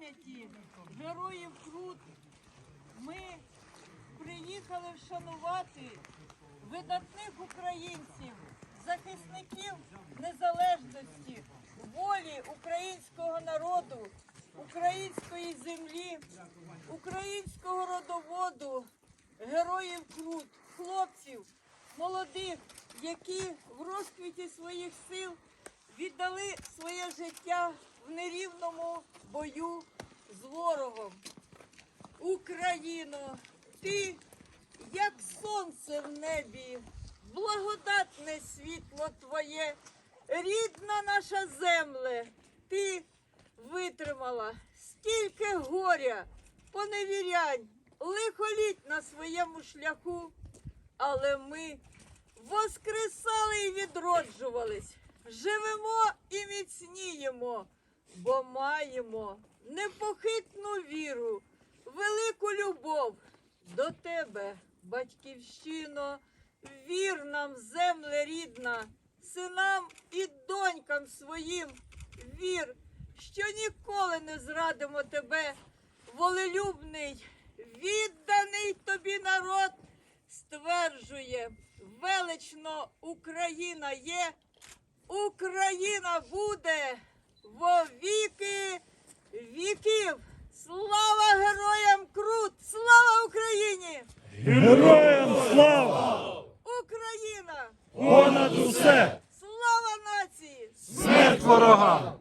пам'яті героїв Крут. Ми приїхали вшанувати видатних українців, захисників незалежності, волі українського народу, української землі, українського родоводу, героїв Крут, хлопців, молодих, які в розквіті своїх сил віддали своє життя в нерівному бою з ворогом. Україно, ти як сонце в небі, благодатне світло твоє, рідна наша земле, ти витримала стільки горя, поневірянь, лихоліть на своєму шляху, але ми воскресали і відроджувались, живемо і міцніємо, бо маємо непохитну віру, велику любов до тебе, батьківщино, вір нам, земле рідна, синам і донькам своїм, вір, що ніколи не зрадимо тебе, волелюбний, відданий тобі народ, стверджує, велично Україна є, Україна буде во віки віків. Слава героям Крут! Слава Україні! Героям слава! Україна! Понад усе! Слава нації! Смерть ворогам!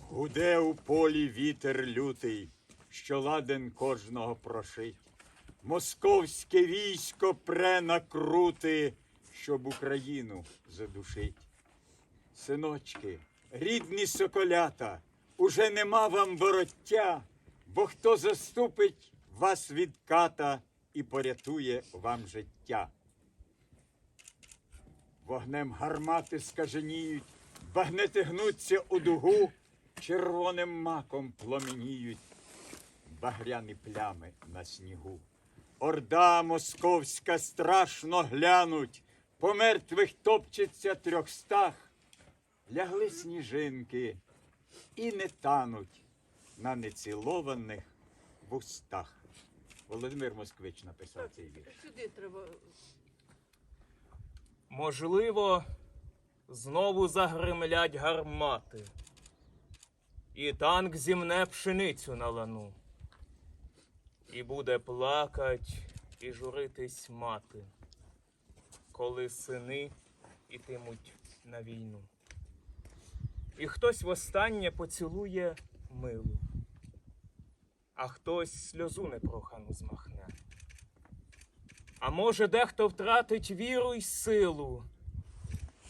Гуде у полі вітер лютий, що ладен кожного прошить. Московське військо пре на крути, щоб Україну задушить. Синочки, рідні соколята, уже нема вам вороття, бо хто заступить вас від ката і порятує вам життя. Вогнем гармати скаженіють, багнети гнуться у дугу, червоним маком пламеніють багряні плями на снігу. Орда московська страшно глянуть, по мертвих топчеться трьохстах, лягли сніжинки і не тануть на нецілованих вустах. Володимир Москвич написав цей вірш. Сюди треба. Можливо, знову загримлять гармати, і танк зімне пшеницю на лану, і буде плакать і журитись мати, коли сини ітимуть на війну. І хтось востаннє поцілує милу, а хтось сльозу непрохану змахне. А може, дехто втратить віру й силу,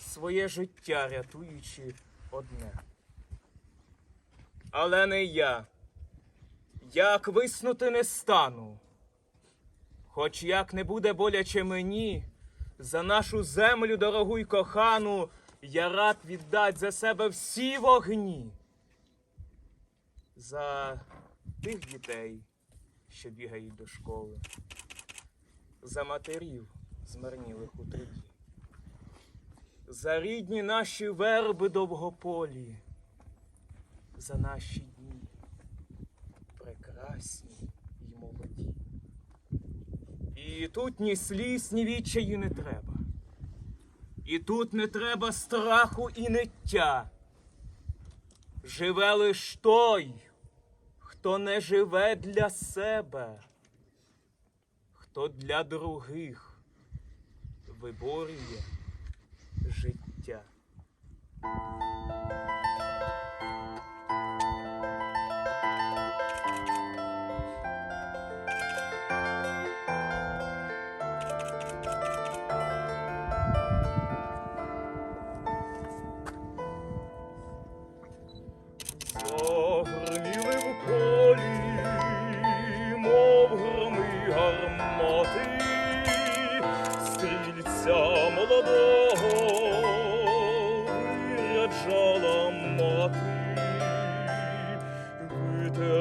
своє життя рятуючи одне. Але не я. Як виснути не стану. Хоч як не буде боляче мені, за нашу землю дорогу й кохану, я рад віддать за себе всі вогні. За тих дітей, що бігають до школи за матерів змарнілих у труді, за рідні наші верби довгополі, за наші дні прекрасні й молоді. І тут ні сліз, ні відчаї не треба. І тут не треба страху і ниття. Живе лиш той, хто не живе для себе хто для других виборює життя.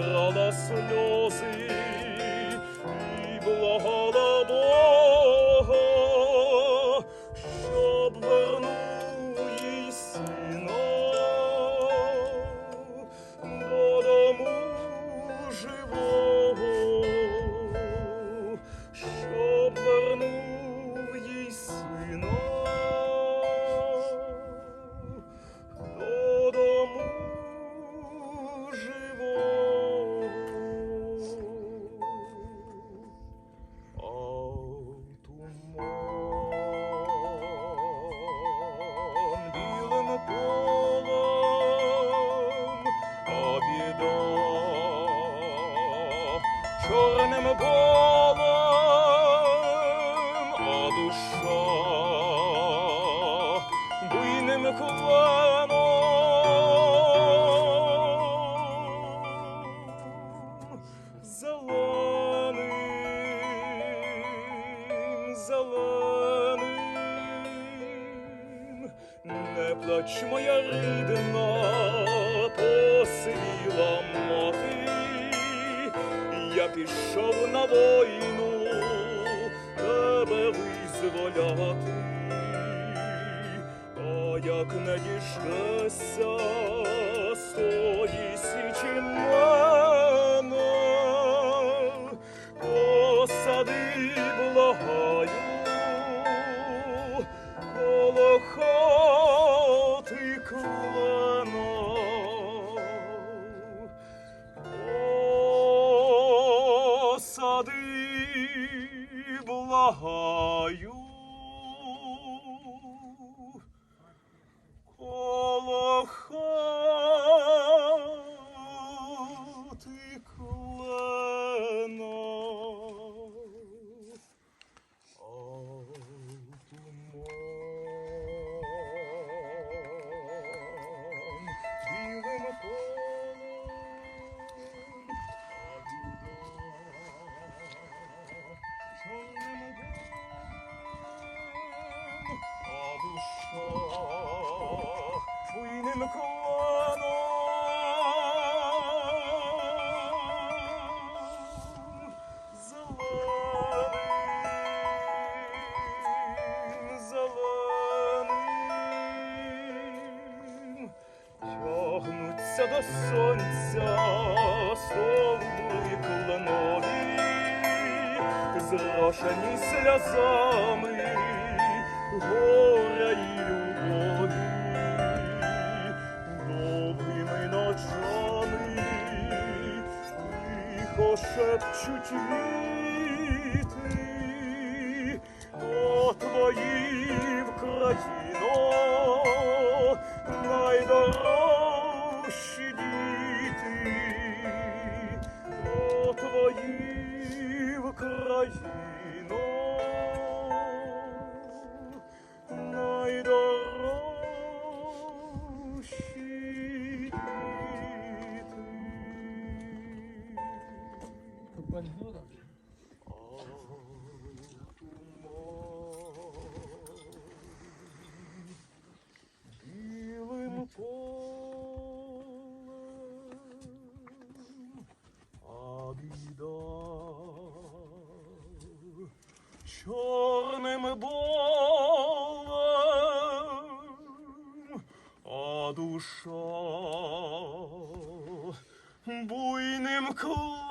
Витирала сльози полем, а душа буйним кланом зеленим, зеленим, не плач моя рідна, я пішов на війну, тебе визволяти, а як не діждешся з тої січі тягнуться до сонця стовбури кленові, зрошені сльозами горя і любові, довгими ночами тихо шепчуть віти, о твої Вкраїно, найдорожчі чорним болем, а душа буйним кленом.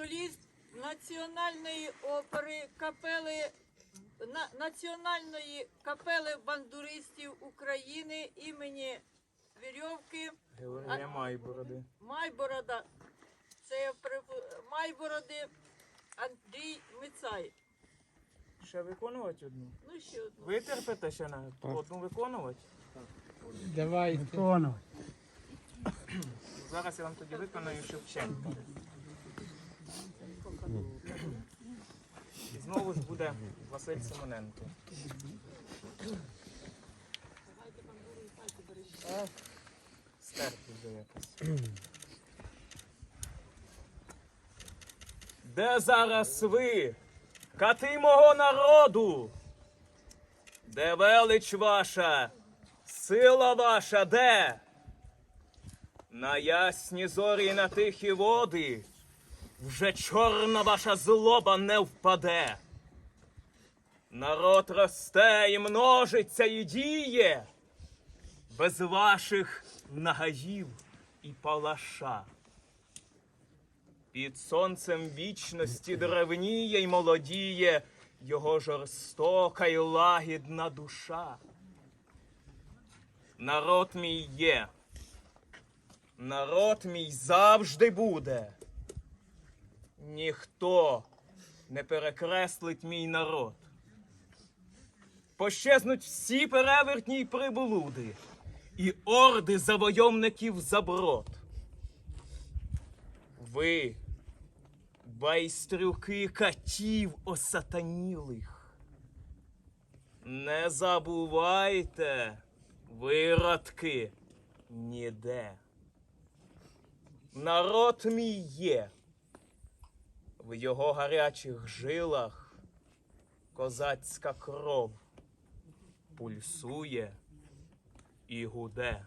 Соліст національної опери капели на, Національної капели бандуристів України імені Вірьовки Георгія Майбороди. Майборода. Це я Майбороди Андрій Мицай. Ще виконувати одну? Ну ще одну. Витерпите ще на одну виконувати? Давайте. Зараз я вам тоді виконаю Шевченка. І знову ж буде Василь Симоненко. Ах, Стерпи вже якось. Де зараз ви, кати мого народу? Де велич ваша, сила ваша де? На ясні зорі і на тихі води вже чорна ваша злоба не впаде. Народ росте і множиться і діє без ваших нагаїв і палаша. Під сонцем вічності древніє й молодіє його жорстока й лагідна душа. Народ мій є, народ мій завжди буде. Ніхто не перекреслить мій народ. Пощезнуть всі перевертні й приблуди і орди завойовників заброд. Ви, байстрюки катів осатанілих, не забувайте, виродки, ніде. Народ мій є, в його гарячих жилах козацька кров пульсує і гуде.